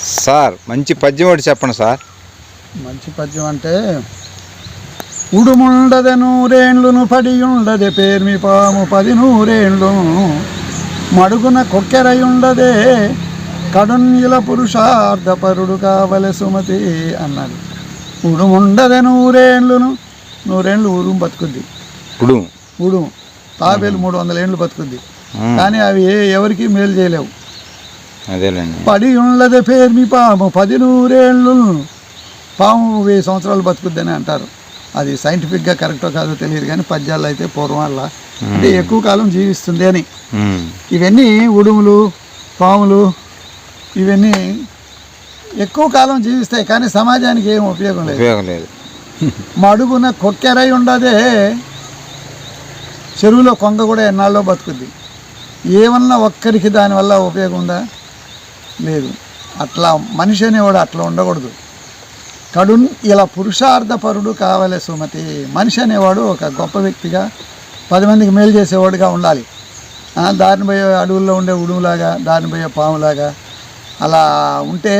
Sir మంచి పద్యం ఒకటి చెప్పండి సార్. మంచి పద్యం అంటే ఉడుముండదె నూరేండ్లును పడి ఉండదే పేర్మి పాము పది నూరేండ్లు మడుగున కొక్కెరయుండదే కడున్యుల పురుషార్థపరుడు కావలె సుమతి అన్నాడు ఉడుముండదె నూరేండ్లును నూరేండ్లు ఉడుము బతుకుద్ది. ఇప్పుడు ఉడుము. తాబేలు మూడు వందల ఏండ్లు బతుకుద్ది. కానీ అవి ఎవరికి మేలు చేయలేవు. అదేలేండి. పడి ఉండదే పేర్మి పాము. పది నూరేళ్ళు పాము వెయ్యి సంవత్సరాలు బతుకుద్దని అంటారు. అది సైంటిఫిక్గా కరెక్టో కాదో తెలియదు కానీ పద్యాలు అయితే పూర్వం వల్ల అంటే ఎక్కువ కాలం జీవిస్తుంది అని. ఇవన్నీ ఉడుములు పాములు ఇవన్నీ ఎక్కువ కాలం జీవిస్తాయి కానీ సమాజానికి ఏం ఉపయోగం లేదు. ఉపయోగం లేదు. మడుగున కొక్కెరై ఉండదే చెరువులో కొంగ కూడా ఎన్నాళ్ళలో బతుకుద్ది. ఏమన్నా ఒక్కరికి దానివల్ల ఉపయోగం ఉందా? లేదు. అట్లా మనిషి అనేవాడు అట్లా ఉండకూడదు. కడున్ ఇలా పురుషార్థపరుడు కావాలి సుమతి. మనిషి అనేవాడు ఒక గొప్ప వ్యక్తిగా పది మందికి మేలు చేసేవాడుగా ఉండాలి. దారిని పోయే అడవుల్లో ఉండే ఉడుములాగా దారిని పోయే పాములాగా అలా ఉంటే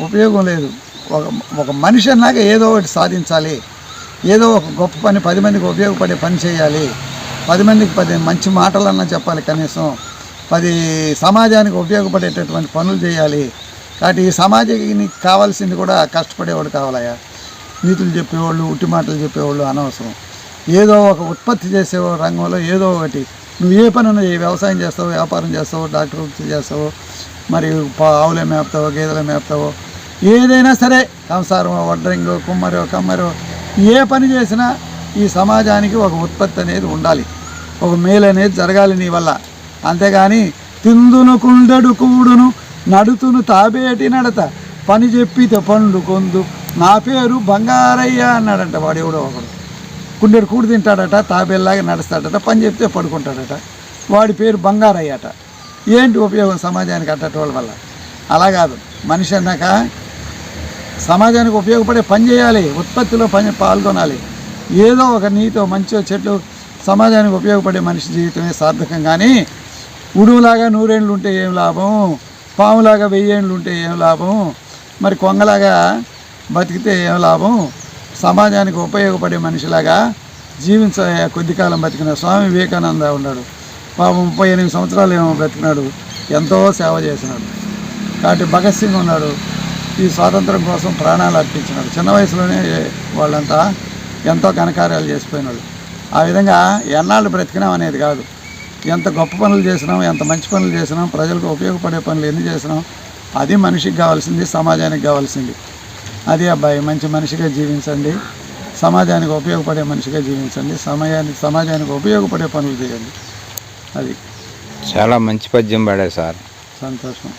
ఉపయోగం లేదు. ఒక ఒక మనిషి అన్నాక ఏదో ఒకటి సాధించాలి. ఏదో ఒక గొప్ప పని పది మందికి ఉపయోగపడే పని చేయాలి. పది మందికి పది మంచి మాటలన్నా చెప్పాలి కనీసం. మరి సమాజానికి ఉపయోగపడేటటువంటి పనులు చేయాలి. కాబట్టి ఈ సమాజానికి కావాల్సింది కూడా కష్టపడేవాడు కావాలయ్యా. నీతులు చెప్పేవాళ్ళు ఉట్టి మాటలు చెప్పేవాళ్ళు అనవసరం. ఏదో ఒక ఉత్పత్తి చేసే రంగంలో ఏదో ఒకటి. నువ్వు ఏ పనులు వ్యవసాయం చేస్తావు వ్యాపారం చేస్తావు డాక్టర్ వృత్తి చేస్తావు మరి పా- ఆవులే మేపుతావు గేదెలు మేపుతావు ఏదైనా సరే సంసారం వడ్రంగో కుమ్మరో కమ్మరో ఏ పని చేసినా ఈ సమాజానికి ఒక ఉత్పత్తి అనేది ఉండాలి. ఒక మేలు అనేది జరగాలి నీ వల్ల. అంతేగాని తిందును కుండడు కూడును నడుతును తాబేటి నడత. పని చెప్పితే పండు కొందు నా పేరు బంగారయ్య అన్నాడంట వాడు ఎవడో ఒకడు. కుండెడు కూడు తింటాడట తాబేలాగా నడుస్తాడట పని చెప్తే పడుకుంటాడట. వాడి పేరు బంగారయ్యట. ఏంటి ఉపయోగం సమాజానికి అట్టటోళ్ళ వల్ల? అలా కాదు. మనిషి అన్నాక సమాజానికి ఉపయోగపడే పని చేయాలి ఉత్పత్తిలో పని పాల్గొనాలి. ఏదో ఒక నీతో మంచో చెట్లు సమాజానికి ఉపయోగపడే మనిషి జీవితమే సార్థకం. కానీ ఉడుములాగా నూరేండ్లు ఉంటే ఏం లాభం? పాములాగా వెయ్యేండ్లు ఉంటే ఏం లాభం? మరి కొంగలాగా బతికితే ఏం లాభం? సమాజానికి ఉపయోగపడే మనిషిలాగా జీవించ కొద్ది కాలం బతికిన స్వామి వివేకానంద ఉన్నాడు. పాపం ముప్పై ఎనిమిది సంవత్సరాలు ఏమో బ్రతికినాడు. ఎంతో సేవ చేసినాడు. కాబట్టి భగత్ సింగ్ ఉన్నాడు. ఈ స్వాతంత్రం కోసం ప్రాణాలు అర్పించినాడు. చిన్న వయసులోనే వాళ్ళంతా ఎంతో ఘనకార్యాలు చేసిపోయినాడు. ఆ విధంగా ఎన్నాళ్ళు బ్రతికినాం అనేది కాదు. ఎంత గొప్ప పనులు చేసినాం ఎంత మంచి పనులు చేసినాం ప్రజలకు ఉపయోగపడే పనులు ఎన్ని చేసినాం అది మనిషికి కావాల్సింది సమాజానికి కావాల్సింది. అది అబ్బాయి మంచి మనిషిగా జీవించండి సమాజానికి ఉపయోగపడే మనిషిగా జీవించండి సమయానికి సమాజానికి ఉపయోగపడే పనులు చేయండి. అది. చాలా మంచి పద్యం పాడారు సార్. సంతోషం.